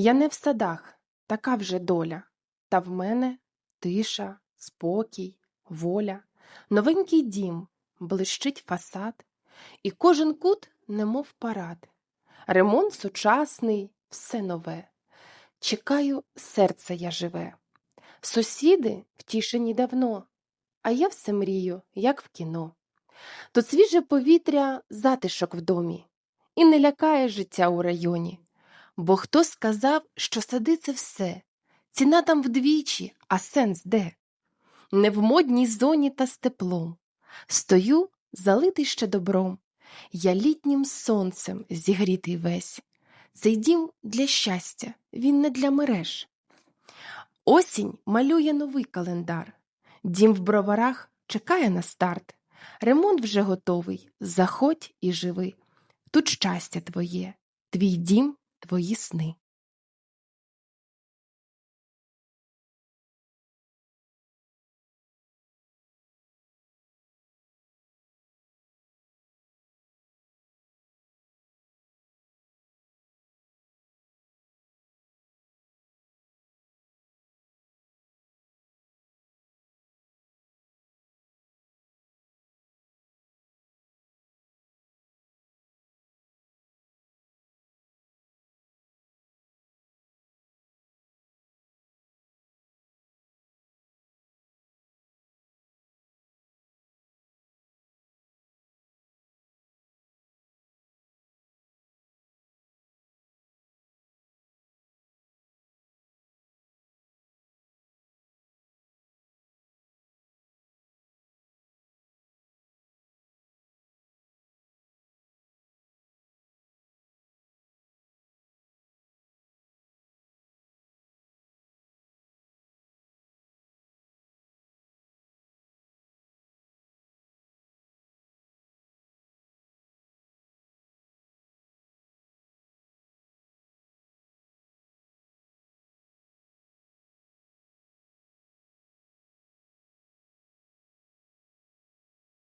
Я не в садах, така вже доля, та в мене тиша, спокій, воля, новенький дім, блищить фасад, і кожен кут немов парад. Ремонт сучасний, все нове. Чекаю, серце я живе. Сусіди втішені давно, а я все мрію, як в кіно. Тут свіже повітря, затишок в домі, і не лякає життя у районі. Бо хто сказав, що сади це все, ціна там вдвічі, а сенс де? Не в модній зоні та з теплом. Стою, залитий ще добром. Я літнім сонцем зігрітий весь. Цей дім для щастя, він не для мереж. Осінь малює новий календар. Дім в броварах чекає на старт. Ремонт вже готовий. Заходь і живи. Тут щастя твоє, твій дім, твої сни.